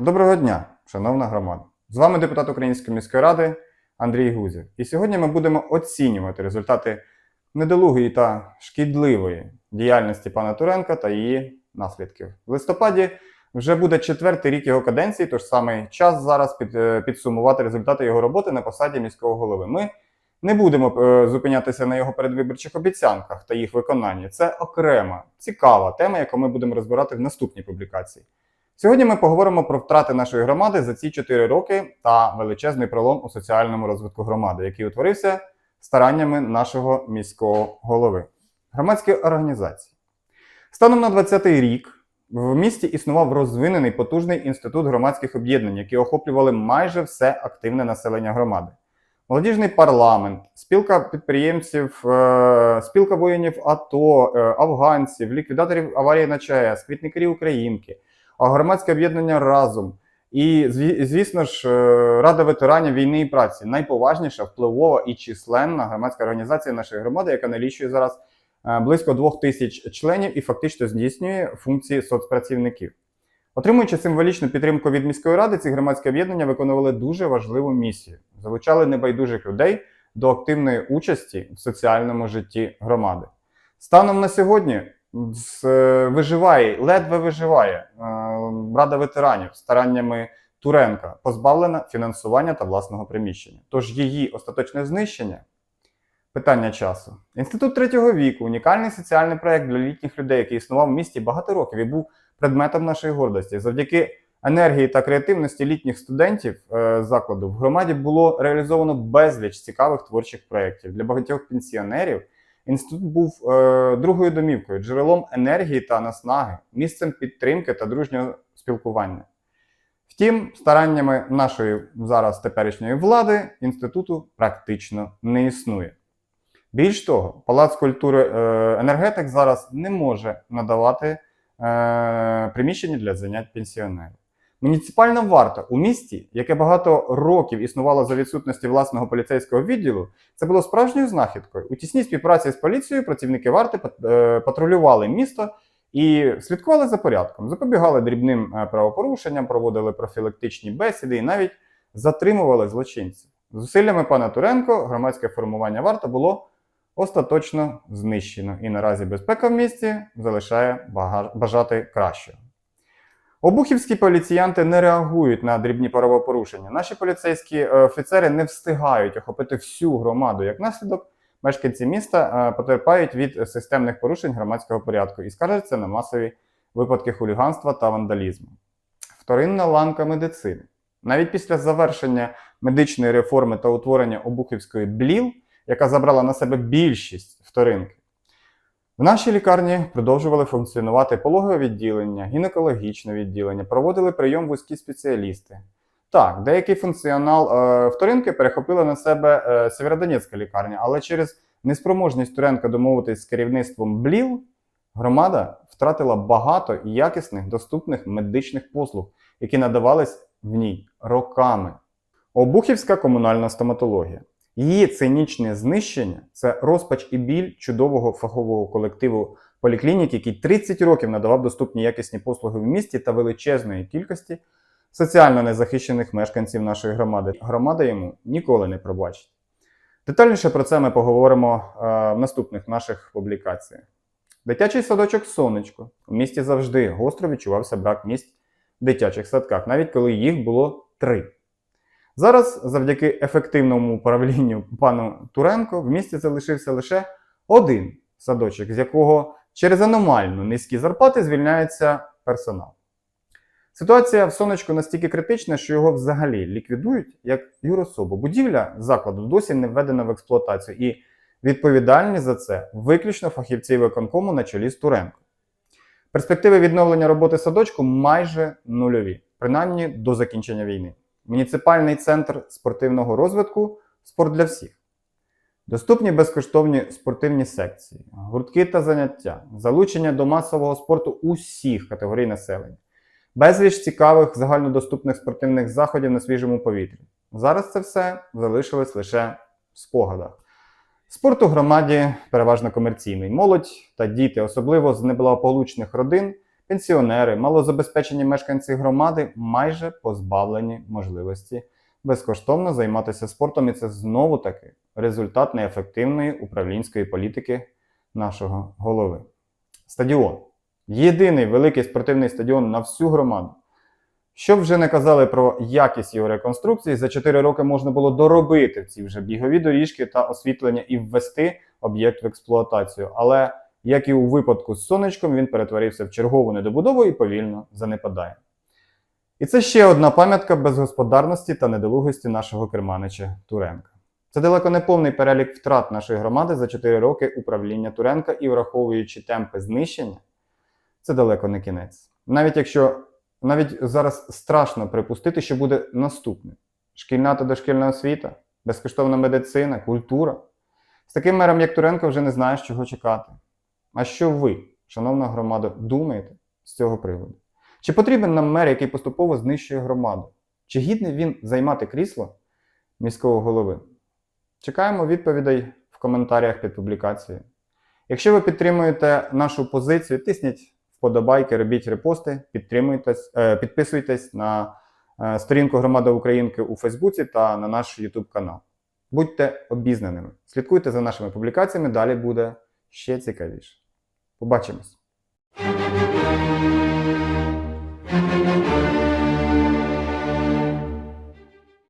Доброго дня, шановна громада! З вами депутат Української міської ради Андрій Гузів. І сьогодні ми будемо оцінювати результати недолугої та шкідливої діяльності пана Туренка та її наслідків. В листопаді вже буде четвертий рік його каденції, тож саме час зараз під, е, підсумувати результати його роботи на посаді міського голови. Ми не будемо е, зупинятися на його передвиборчих обіцянках та їх виконанні. Це окрема, цікава тема, яку ми будемо розбирати в наступній публікації. Сьогодні ми поговоримо про втрати нашої громади за ці 4 роки та величезний пролом у соціальному розвитку громади, який утворився стараннями нашого міського голови. Громадські організації. Станом на 20-й рік в місті існував розвинений потужний інститут громадських об'єднань, які охоплювали майже все активне населення громади. Молодіжний парламент, спілка підприємців, е, спілка воїнів АТО, е, афганців, ліквідаторів аварії на ЧАЕС, квітникарі Українки, а громадське об'єднання разом. І звісно ж, е, Рада ветеранів війни і праці найповажніша, впливова і численна громадська організація нашої громади, яка налічує зараз е, близько двох тисяч членів і фактично здійснює функції соцпрацівників. Отримуючи символічну підтримку від міської ради, ці громадські об'єднання виконували дуже важливу місію, залучали небайдужих людей до активної участі в соціальному житті громади. Станом на сьогодні виживає, ледве виживає е, Рада ветеранів стараннями Туренка, позбавлена фінансування та власного приміщення. Тож її остаточне знищення питання часу. Інститут третього віку унікальний соціальний проект для літніх людей, який існував в місті багато років і був предметом нашої гордості. Завдяки енергії та креативності літніх студентів е, закладу в громаді було реалізовано безліч цікавих творчих проєктів. Для багатьох пенсіонерів інститут був е, другою домівкою, джерелом енергії та наснаги, місцем підтримки та дружнього спілкування. Втім, стараннями нашої зараз теперішньої влади інституту практично не існує. Більш того, Палац культури е, енергетик зараз не може надавати е, приміщення для занять пенсіонерів. Муніципальна варта у місті, яке багато років існувало за відсутності власного поліцейського відділу, це було справжньою знахідкою. У тісній співпраці з поліцією працівники варти е, патрулювали місто і слідкували за порядком, запобігали дрібним е, правопорушенням, проводили профілактичні бесіди і навіть затримували злочинців. Зусиллями пана Туренко громадське формування варта було остаточно знищено, і наразі безпека в місті залишає бажати кращого. Обухівські поліціянти не реагують на дрібні правопорушення. Наші поліцейські е, офіцери не встигають охопити всю громаду. Як наслідок, мешканці міста е, потерпають від системних порушень громадського порядку і скаржаться на масові випадки хуліганства та вандалізму. Вторинна ланка медицини. Навіть після завершення медичної реформи та утворення Обухівської БЛІЛ, яка забрала на себе більшість вторинки, в нашій лікарні продовжували функціонувати пологове відділення, гінекологічне відділення, проводили прийом вузькі спеціалісти. Так, деякий функціонал е, вторинки перехопила на себе е, Сєвєродонецька лікарня, але через неспроможність Туренка домовитись з керівництвом БЛІЛ, громада втратила багато якісних доступних медичних послуг, які надавались в ній роками. Обухівська комунальна стоматологія. Її цинічне знищення це розпач і біль чудового фахового колективу поліклінік, який 30 років надавав доступні якісні послуги в місті та величезної кількості соціально незахищених мешканців нашої громади. Громада йому ніколи не пробачить. Детальніше про це ми поговоримо е, в наступних наших публікаціях. Дитячий садочок Сонечко. У місті завжди гостро відчувався брак місць в дитячих садках, навіть коли їх було три. Зараз, завдяки ефективному управлінню пану Туренко, в місті залишився лише один садочок, з якого через аномально низькі зарплати звільняється персонал. Ситуація в сонечку настільки критична, що його взагалі ліквідують як юрособу. Будівля закладу досі не введена в експлуатацію, і відповідальні за це виключно фахівці виконкому на чолі з Туренко. Перспективи відновлення роботи садочку майже нульові, принаймні до закінчення війни. Муніципальний центр спортивного розвитку спорт для всіх. Доступні безкоштовні спортивні секції, гуртки та заняття, залучення до масового спорту усіх категорій населення, безліч цікавих загальнодоступних спортивних заходів на свіжому повітрі. Зараз це все залишилось лише в спогадах. Спорт у громаді переважно комерційний. Молодь та діти, особливо з неблагополучних родин, пенсіонери, малозабезпечені мешканці громади майже позбавлені можливості безкоштовно займатися спортом, і це знову таки результат неефективної управлінської політики нашого голови. Стадіон. Єдиний великий спортивний стадіон на всю громаду. Що вже не казали про якість його реконструкції, за 4 роки можна було доробити ці вже бігові доріжки та освітлення і ввести об'єкт в експлуатацію. Але, як і у випадку з сонечком, він перетворився в чергову недобудову і повільно занепадає. І це ще одна пам'ятка безгосподарності та недолугості нашого керманича Туренка. Це далеко не повний перелік втрат нашої громади за 4 роки управління Туренка і враховуючи темпи знищення, це далеко не кінець. Навіть якщо навіть зараз страшно припустити, що буде наступне: шкільна та дошкільна освіта, безкоштовна медицина, культура. З таким мером, як Туренко, вже не знаєш, чого чекати. А що ви, шановна громада, думаєте з цього приводу? Чи потрібен нам мер, який поступово знищує громаду? Чи гідний він займати крісло міського голови? Чекаємо відповідей в коментарях під публікацією. Якщо ви підтримуєте нашу позицію, тисніть вподобайки, робіть репости, е, підписуйтесь на е, сторінку Громада Українки у Фейсбуці та на наш YouTube канал. Будьте обізнаними, слідкуйте за нашими публікаціями, далі буде ще цікавіше. Побачимось!